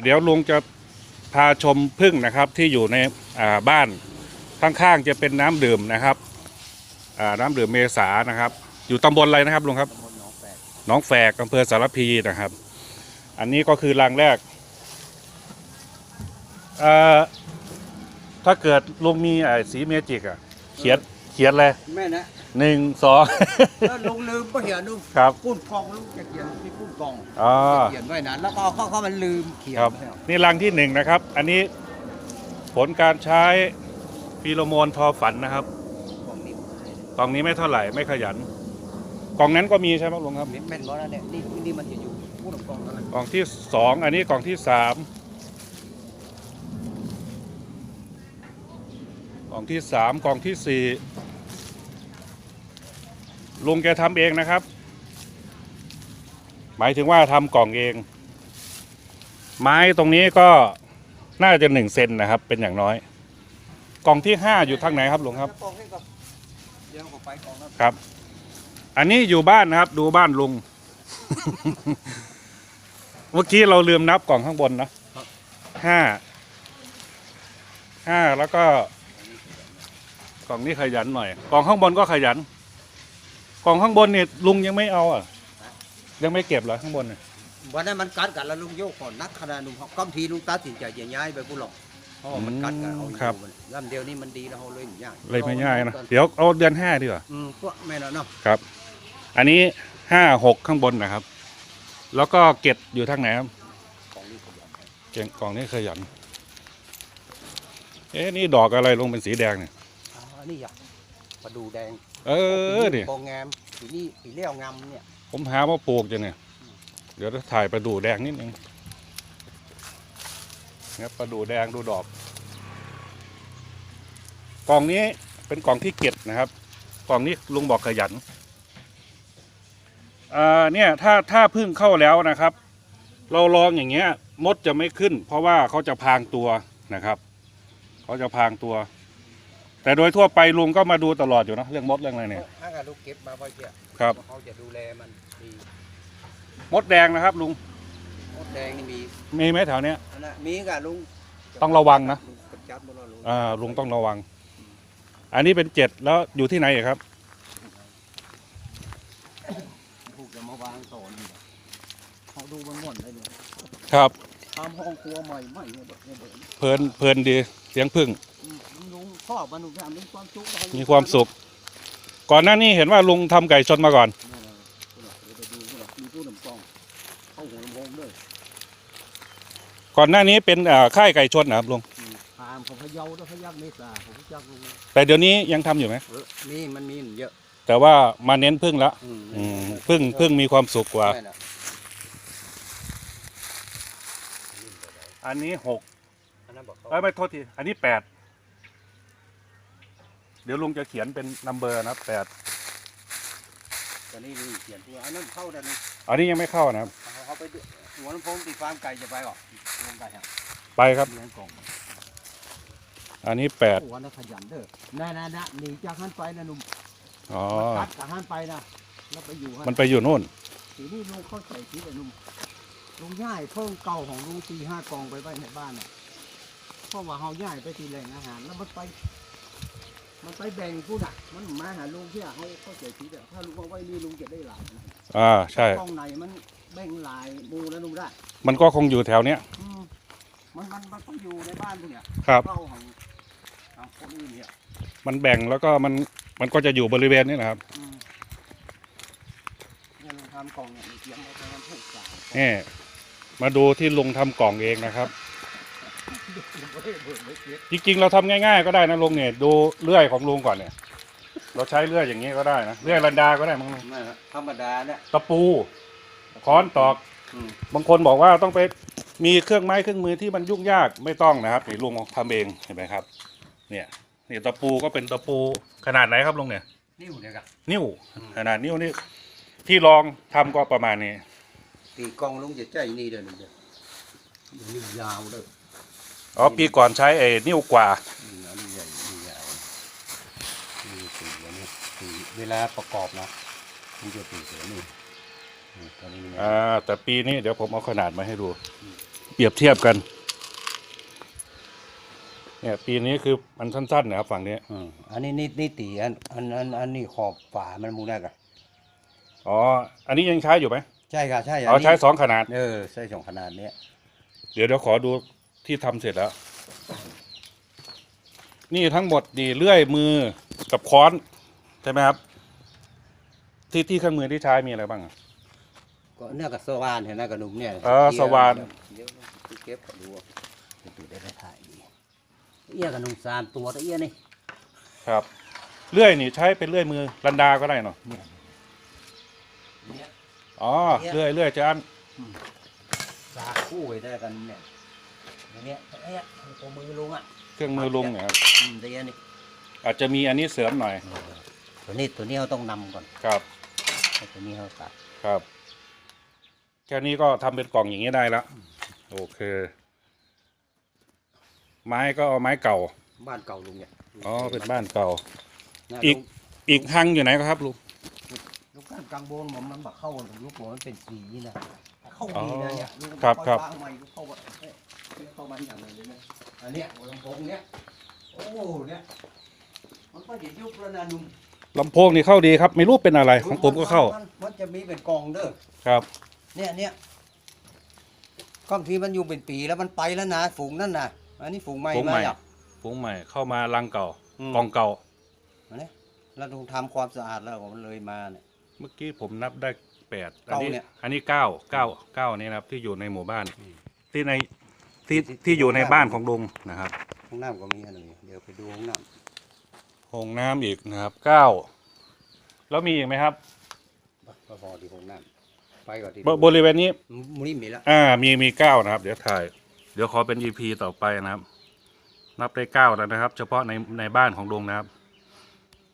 เดี๋ยวลุงจะพาชมพึ่งนะครับที่อยู่ในอ่าบ้านข้างๆจะเป็นน้ำดื่มนะครับอ่าน้ำดื่มเมษานะครับ อยู่ตำบลอะไรนะครับลุงครับตำบลหนองแฝกหน้องแฝกอำเภอสารพีนะครับ อันนี้ก็คือรังแรกเอ่อถ้าเกิดลุงมีไอ้สีเมจิกอะเขียน เขียนเลยแม่นะหนึ่งสอง แล้วลุงลืมก็เหียนลุงครับ กุ้นกองลุงจะเขียนมีกุ้นกองอ๋อเขียนไว้นะแล้วก็เขาเขามันลืมเขียนครับแล้วนี่รังที่หนึ่งนะครับ อันนี้ผลการใช้ฟีโรโมนทอฝันนะครับกองนี้กล่องนี้ไม่เท่าไหร่ไม่ขยันกล่องนั้นก็มีใช่ไหมลุงครับ แม่นบ่แล้วเนี่ยนี่นี่มันจะอยู่กุ้นกองนั่นแหละกล่องที่สองอันนี้กล่องที่สามกล่องที่สามกล่องที่สี่ ลุงแกทำเองนะครับ หมายถึงว่าทำกล่องเอง ไม้ตรงนี้ก็น่าจะหนึ่งเซนนะครับ เป็นอย่างน้อย กล่องที่ห้าอยู่ทางไหนครับลุงครับ กองให้กับเดี๋ยวผมไปกองนั้นครับ อันนี้อยู่บ้านนะครับ ดูบ้านลุง เมื่อกี้เราลืมนับกล่องข้างบนนะห้า ห้าแล้วก็ กล่องนี้ขยันหน่อย กล่องข้างบนก็ขยัน กล่องข้างบนเนี่ยลุงยังไม่เอาอะ ยังไม่เก็บเหรอข้างบนเนี่ยวันนั้นมันกัดกันแล้วลุงโยกก่อนนักขนาดลุงเขาก้มทีลุงตัดสินใจจะย้ายไปกูหรอกเพราะว่ามันกัดกันเอาอยู่ครับมันลำเดียวนี่มันดีแล้วเขาเลยไม่ยากเลยไม่ง่ายนะเดี๋ยวเอาเดือนห้าดีกว่าอืมพวกแม่นอะเนาะครับ อันนี้ห้าหกข้างบนนะครับ แล้วก็เก็บอยู่ทางไหนครับกองนี้ขยันเก่งกล่องนี้ขยันเอ๊ะนี่ดอกอะไรลงเป็นสีแดงเนี่ยอ่านี่อยากมาดูแดง เออนี่กองงามสีนี่สีเลี้ยวงามเนี่ย ผมหาว่าปลูกจะเนี่ย เดี๋ยวจะถ่ายประดูแดงนิดนึงเนี่ยประดูแดงดูดอก กล่องนี้เป็นกล่องที่เก็บนะครับ กล่องนี้ลุงบอกขยันอ่าเนี่ยถ้าถ้าพึ่งเข้าแล้วนะครับ เราลองอย่างเงี้ย มดจะไม่ขึ้น เพราะว่าเขาจะพรางตัวนะครับ เขาจะพรางตัว แต่โดยทั่วไปลุงก็มาดูตลอดอยู่นะเรื่องมดเรื่องอะไรเนี่ย ถ้ากับลูกเก็บมาไว้เพื่อครับ เขาจะดูแลมันดีมดแดงนะครับลุงมดแดงนี่มีมีไหมแถวเนี้ย อันนะมีกับลุงต้องระวังนะ ลุงกำจัดหมดแล้วลุงอ่าลุงต้องระวัง อันนี้เป็นเจ็ดแล้วอยู่ที่ไหนอีกครับ ผูกจะมาวางโซนนี่เขาดูมันง่วนได้เลยครับ ทำห้องครัวใหม่ใหม่เนี่ยแบบเนี่ยแบบเพลินเพลินดีเสียงพึ่ง อืมลุงชอบมันลุงทำมีความสุขมีความสุข ก่อนหน้านี้เห็นว่าลุงทำไก่ชนมาก่อน นี่นะคุณหลักเดี๋ยวไปดูคุณหลักมีผู้นำกล้องเข้าหัวลำโพงด้วยก่อนหน้านี้เป็นอ่าค่ายไก่ชนนะครับลุงอืมตามของพะเยาด้วยพะยักเมษาของพะยักลุงแต่เดี๋ยวนี้ยังทำอยู่ไหมเออมีมันมีเยอะแต่ว่ามาเน้นพึ่งแล้วอืมอืมพึ่งพึ่งมีความสุขกว่าแม่น่ะ อันนี้หกอันนั้นบอกเขาเอ้ยไม่โทษที อันนี้แปด เดี๋ยวลุงจะเขียนเป็นนัมเบอร์นะแปด ตอนนี้ลุงเขียนตัวอันนั้นเข้าแต่นี่อันนี้ยังไม่เข้านะครับ เอาเขาไปดูหัวลำโพงตีฟาร์มไก่จะไปหรอลงไก่ฮะไปครับ เลี้ยงกล่องอันนี้แปดหัวน่ะขยันเด้อน่าน่าน่าหนีจากหันไปนะหนุ่มอ๋อ มันกัดจากหันไปนะแล้วไปอยู่หันมันไปอยู่นู่น ทีนี้ลุงเข้าใจทีเลยหนุ่ม ลุงย้ายเพิ่งเก่าของลุงตีห้ากองไปไว้ในบ้านน่ะเพราะว่าเขาย้ายไปที่แหล่งอาหาร แล้วมันไป มันไปแบ่งผู้น่ะ มันมาหาลุงที่เขาเข้าใจทีเดียวถ้าลุงเอาไว้นี่ลุงจะได้หลายนะอ่าใช่ กองไหนมันแบ่งหลายหมูแล้วลุงได้มันก็คงอยู่แถวเนี้ย อืมมันมันมันต้องอยู่ในบ้านพวกเนี่ยครับเข้าของของคนอื่นเนี่ยมันแบ่งแล้วก็มันมันก็จะอยู่บริเวณนี้นะครับอืมเนี่ยลุงทำกล่องเนี่ยมีเสียงเราไปมันถูกจ่ายนี่ มาดูที่ลุงทำกล่องเองนะครับ จริงๆ เราทำง่ายๆก็ได้นะลุงเนี่ยดูเลื่อยของลุงก่อนเนี่ย เราใช้เลื่อยอย่างนี้ก็ได้นะเลื่อยลันดาก็ได้มั้งลุงไม่ครับธรรมดาเนี่ยตะปูค้อนตอก อืมบางคนบอกว่าต้องไปมีเครื่องไม้เครื่องมือที่มันยุ่งยากไม่ต้องนะครับนี่ลุงทำเองเห็นไหมครับ เนี่ยนี่ตะปูก็เป็นตะปูขนาดไหนครับลุงเนี่ย นิ้วเนี่ยครับ นิ้วขนาดนิ้วนี่ที่ลองทำก็ประมาณนี้ ตีกองลุงจะใจนี่เด้อลุงเด้อนิ้วยาวเด้ออ๋อปีก่อนใช้ไอ้นิ้วกว่าอืมอันนี้ใหญ่นี่ยาวนี่ตีอันนี้ตีเวลาประกอบนะมันจะตีตัวนี้อืมตัวนี้มันอ่าแต่ปีนี้เดี๋ยวผมเอาขนาดมาให้ดู เปรียบเทียบกัน เนี่ยปีนี้คือมันสั้นๆนะครับฝั่งนี้อืมอันนี้นิดนิตีอันอันอันอันนี้ขอบฝามันมูได้กันอ๋อ อันนี้ยังใช้อยู่ไหม ใช่ค่ะใช่อ๋อใช้สองขนาด เออใช่สองขนาดเนี้ยเดี๋ยวเดี๋ยวขอดูที่ทำเสร็จแล้ว นี่ทั้งหมดดีเลื่อยมือกับค้อน ใช่ไหมครับ ที่ที่เครื่องมือที่ใช้มีอะไรบ้างอะ ก็เนี่ยกับสว่านเห็นไหมกับหนุ่มเนี่ยเออสว่าน เดี๋ยวเก็บก็ดูจะดูได้ถ่ายดีเอี้ยกับหนุ่มสามตัวตะเอี้ยนี่ครับ เลื่อยนี่ใช้เป็นเลื่อยมือลันดาก็ได้เนาะเนี่ยเนี่ย อ๋อเลื่อยเลื่อยจานสากคู่ไว้ได้กันเนี่ยอย่างเนี้ยตะเอี้ยตัวมือลุงอะเครื่องมือลุงเนี่ยครับอืมตะเอี้ยนี่อาจจะมีอันนี้เสริมหน่อยเออตัวนี้ตัวนี้เราต้องนำก่อนครับให้ตัวนี้เขาตัดครับแค่นี้ก็ทำเป็นกล่องอย่างนี้ได้แล้วโอเค ไม้ก็เอาไม้เก่า บ้านเก่าลุงเนี่ยอ๋อเป็นบ้านเก่านะอีกลุงอีกหังอยู่ไหนครับลุง ลูกการกลางโบนผมมันบักเข้ากับลูกหัวมันเป็นสีนะเข้าอ๋อดีนะเนี่ยลูกครับครับ วางใหม่ลูกเข้ามาเอ๊ะเข้ามาอย่างไรเลยนะอันเนี้ยหัวลำโพงเนี้ยโอ้เนี่ยมันก็จะยุบแล้วนะนุ่มลำโพงนี่เข้าดีครับ ไม่รู้เป็นอะไรของผมก็เข้า นมันจะมีเป็นกองเด้อครับ เนี่ยเนี่ยบางทีมันอยู่เป็นปีแล้วมันไปแล้วนะฝูงนั่นนะอันนี้ฝูงใหม่ฝูงใหม่ มาอะฝูงใหม่เข้ามารังเก่าอืม กองเก่า อันนี้เราต้องทำความสะอาดแล้วมันเลยมาเนี่ย เมื่อกี้ผมนับได้แปดอันเก้านี้เนี่ย อันนี้เก้าเก้าเก้านี่นะครับที่อยู่ในหมู่บ้านอืมที่ในที่ที่ที่อยู่ในที่บ้านของลุงนะครับห้องน้ำก็มีอันนี้เดี๋ยวไปดูห้องน้ห้องน้ำอีกนะครับเก้าแล้วมีอีกไหมครับำก็พอที่ห้องน้ำไปก่อนที่บบริเวณนี้มุนี่มีแล้วอ่ามีมีเก้านะครับ เดี๋ยวถ่าย เดี๋ยวขอเป็น EP ต่อไปนะครับ นับได้เก้าแล้วนะครับ เฉพาะในในบ้านของลุงนะครับ